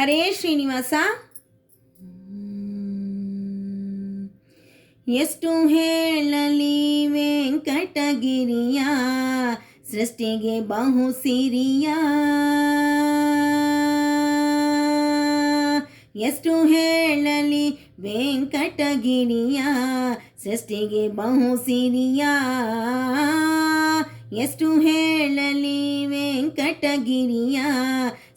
ಹರೇ ಶ್ರೀನಿವಾಸ. ಎಷ್ಟು ಹೇಳಲಿ ವೆಂಕಟಗಿರಿಯ, ಸೃಷ್ಟಿಗೆ ಬಹು ಸಿರಿಯ. ಎಷ್ಟು ಹೇಳಲಿ ವೆಂಕಟಗಿರಿಯ, ಸೃಷ್ಟಿಗೆ ಬಹು ಸಿರಿಯ. ಎಷ್ಟು ಹೇಳಲಿ ವೆಂಕಟಗಿರಿಯ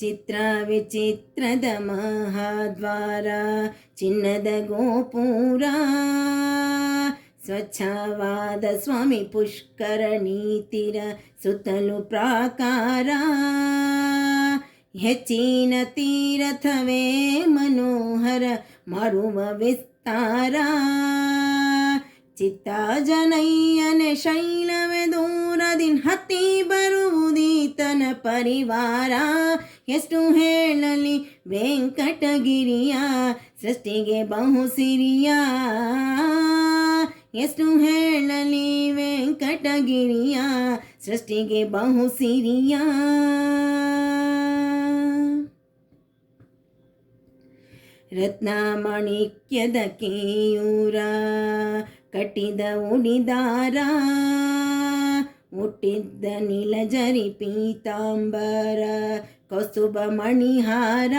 ಚಿತ್ರ ವಿಚಿತ್ರದ ಮಹಾದ್ವಾರ, ಚಿನ್ನದ ಗೋಪುರ. ಸ್ವಚ್ಛವಾದ ಸ್ವಾಮಿ ಪುಷ್ಕರ ನೀತಿರ ಸುತ್ತಲೂ ಪ್ರಾಕಾರ. ಹೆಚ್ಚಿನ ತೀರಥವೇ ಮನೋಹರ ಮಾರುವ ವಿಸ್ತಾರ. ಚಿತ್ತ ಜನಯ್ಯನೆ ಶೈಲವೇ ದೂರದಿನ್ ಹತ್ತಿ ಬರುವುದೀತನ ಪರಿವಾರ. ಎಷ್ಟು ಹೇಳಲಿ ವೆಂಕಟಗಿರಿಯ, ಸೃಷ್ಟಿಗೆ ಬಹು ಸಿರಿಯ. ಎಷ್ಟು ಹೇಳಲಿ ವೆಂಕಟಗಿರಿಯ, ಸೃಷ್ಟಿಗೆ ಬಹು ಸಿರಿಯ. ರತ್ನಮಾಣಿಕ್ಯದ ಕೇಯೂರ ಕಟ್ಟಿದ ಉಣಿದಾರ, ಮುಟ್ಟಿದ್ದ ನೀಲಜರಿ ಪೀತಾಂಬರ, ಕಸುಬ ಮಣಿಹಾರ,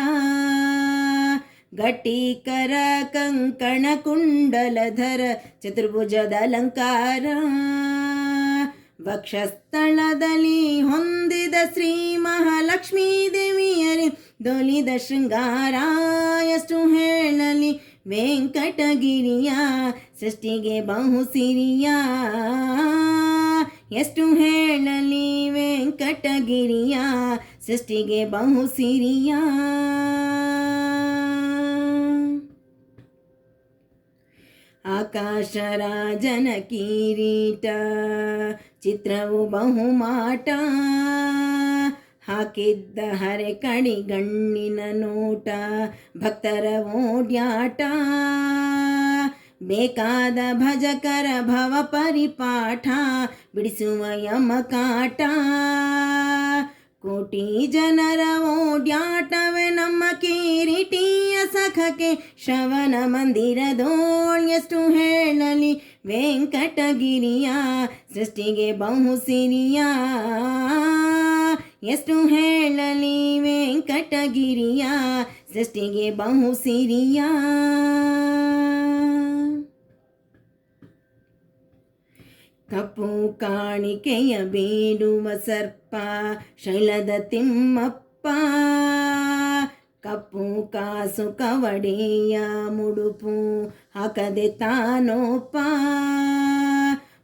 ಗಟ್ಟಿಕರ ಕಂಕಣ ಕುಂಡಲಧರ, ಚತುರ್ಭುಜದ ಅಲಂಕಾರ. ವಕ್ಷಸ್ಥಳದಲ್ಲಿ ಹೊಂದಿದ ಶ್ರೀ ಮಹಾಲಕ್ಷ್ಮೀ ದೇವಿಯರಿ, ದೊಲಿದ ಶೃಂಗಾರ ಎಷ್ಟು ಹೇಳಲಿ ವೆಂಕಟಗಿರಿಯ ಸೃಷ್ಟಿಗೆ ಬಹು ಸಿರಿಯ ಎಷ್ಟು ಹೇಳಲಿ ವೆಂಕಟಗಿರಿಯ ಸೃಷ್ಟಿಗೆ ಬಹು ಸಿರಿಯ ಆಕಾಶರಾಜನ ಕಿರೀಟ ಚಿತ್ರವು ಬಹುಮಾಟ. ಹಾಕಿದ್ದ ಹರೆ ಕಣಿ ಗಣ್ಣಿನ ನೋಟ, ಭಕ್ತರ ಓಡ್ಯಾಟ. ಬೇಕಾದ ಭಜಕರ ಭವ ಪರಿಪಾಠ, ಬಿಡಿಸುವ ಯಮಕಾಟ ಕೋಟಿ. ಜನರ ಓಡ್ಯಾಟವೇ ನಮ್ಮ ಕಿರೀಟಿಯ ಸಖಕ್ಕೆ. ಶ್ರವಣ ಮಂದಿರದೋಳ್ ಎಷ್ಟು ಹೇಳಲಿ ವೆಂಕಟಗಿರಿಯ ಸೃಷ್ಟಿಗೆ ಬಹು ಸಿರಿಯ ಎಷ್ಟು ಹೇಳಲಿ ವೆಂಕಟಗಿರಿಯ ಸೃಷ್ಟಿಗೆ ಬಹು ಸಿರಿಯ ಕಪ್ಪು ಕಾಣಿಕೆಯ ಬೇಡುವ ಸರ್ಪ, ಶೈಲದ ತಿಮ್ಮಪ್ಪ. ಕಪ್ಪು ಕಾಸು ಕವಡೆಯ ಮುಡುಪು ಹಾಕದೆ ತಾನೋಪ.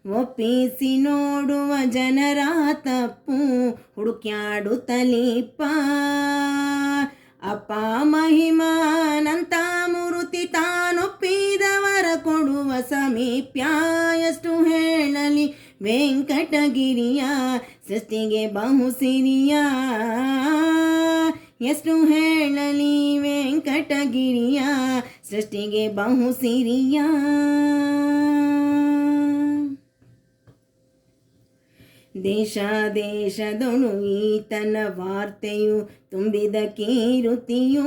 ಒಪ್ಪಿಸಿ ನೋಡುವ ಜನರ ತಪ್ಪು ಹುಡುಕ್ಯಾಡುತ್ತಲೀಪ ಅಪ್ಪ ಮಹಿಮಾನಂತ ಮುರುತಿ ತಾನೊಪ್ಪಿದವರ ಕೊಡುವ ಸಮೀಪ್ಯ. ಎಷ್ಟು ಹೇಳಲಿ ವೆಂಕಟಗಿರಿಯ, ಸೃಷ್ಟಿಗೆ ಬಹು ಸಿರಿಯ. ಎಷ್ಟು ಹೇಳಲಿ ವೆಂಕಟಗಿರಿಯ ಸೃಷ್ಟಿಗೆ ಬಹು ಸಿರಿಯ ದೇಶ ದೇಶದೊಳು ಈತನ ವಾರ್ತೆಯು ತುಂಬಿದ ಕೀರುತಿಯೂ,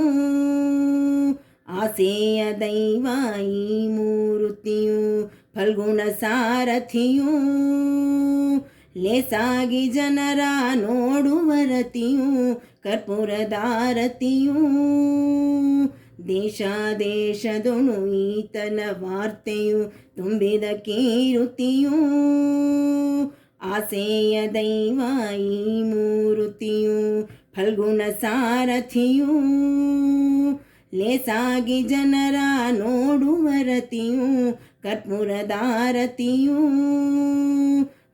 ಆಸೆಯ ದೈವ ಈ ಮೂರುತಿಯು, ಫಲ್ಗುಣ ಸಾರಥಿಯೂ. ಲೇಸಾಗಿ ಜನರ ನೋಡುವ ರತಿಯು ಕರ್ಪೂರದಾರತಿಯೂ ದೇಶ ದೇಶದೊಣು ಈತನ ವಾರ್ತೆಯು, ತುಂಬಿದ ಕೀರುತಿಯೂ. ಆಸೆಯ ದೈವ ಈ ಮೂರುತಿಯು, ಫಲ್ಗುಣ ಸಾರಥಿಯೂ. ಲೇಸಾಗಿ ಜನರ ನೋಡುವ ರತಿಯು ಕರ್ಪೂರದಾರತಿಯೂ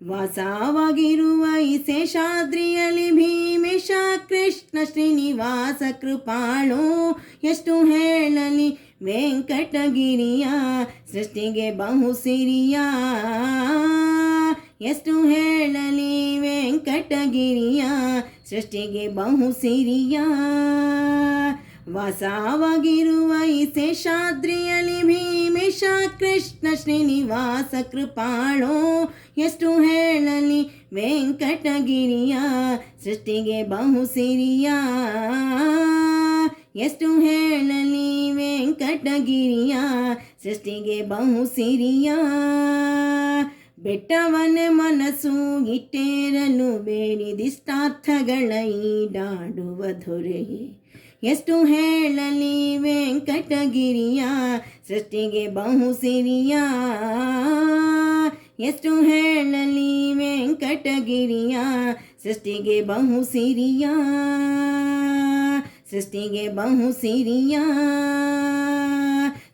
ವಾಸವಾಗಿರುವ ಈ ಶೇಷಾದ್ರಿಯಲ್ಲಿ ಭೀಮೇಶ ಕೃಷ್ಣ ಶ್ರೀನಿವಾಸ ಕೃಪಾಳು. ಎಷ್ಟು ಹೇಳಲಿ ವೆಂಕಟಗಿರಿಯ ಸೃಷ್ಟಿಗೆ ಬಹು ಸಿರಿಯ ಎಷ್ಟು ಹೇಳಲಿ ವೆಂಕಟಗಿರಿಯ ಸೃಷ್ಟಿಗೆ ಬಹು ಸಿರಿಯ ವಾಸವಾಗಿರುವ ಈ ಶೇಷಾದ್ರಿಯಲ್ಲಿ ಭೀಮೇಶ ಕೃಷ್ಣ ಶ್ರೀನಿವಾಸ ಕೃಪಾಳೋ, ಎಷ್ಟು ಹೇಳಲಿ ವೆಂಕಟಗಿರಿಯ, ಸೃಷ್ಟಿಗೆ ಬಹು ಸಿರಿಯ. ಎಷ್ಟು ಹೇಳಲಿ ವೆಂಕಟಗಿರಿಯ, ಸೃಷ್ಟಿಗೆ ಬಹು ಸಿರಿಯ. ಬೆಟ್ಟವನ ಮನಸ್ಸು ಇಟ್ಟೇರಲು ಬೇಡಿದಿಷ್ಟಾರ್ಥಗಳ ಈಡಾಡುವ ದೊರೆಯೇ. ಎಷ್ಟು ಹೇಳಲಿ ವೆಂಕಟಗಿರಿಯ, ಸೃಷ್ಟಿಗೆ ಬಹು ಸಿರಿಯ. ಎಷ್ಟು ಹೇಳಲಿ ವೆಂಕಟಗಿರಿಯ, ಸೃಷ್ಟಿಗೆ ಬಹು ಸಿರಿಯ. ಸೃಷ್ಟಿಗೆ ಬಹು ಸಿರಿಯ.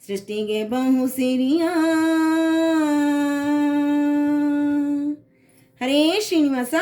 ಸೃಷ್ಟಿಗೆ ಬಹು ಸಿರಿಯ. ಹರೇ ಶ್ರೀನಿವಾಸ.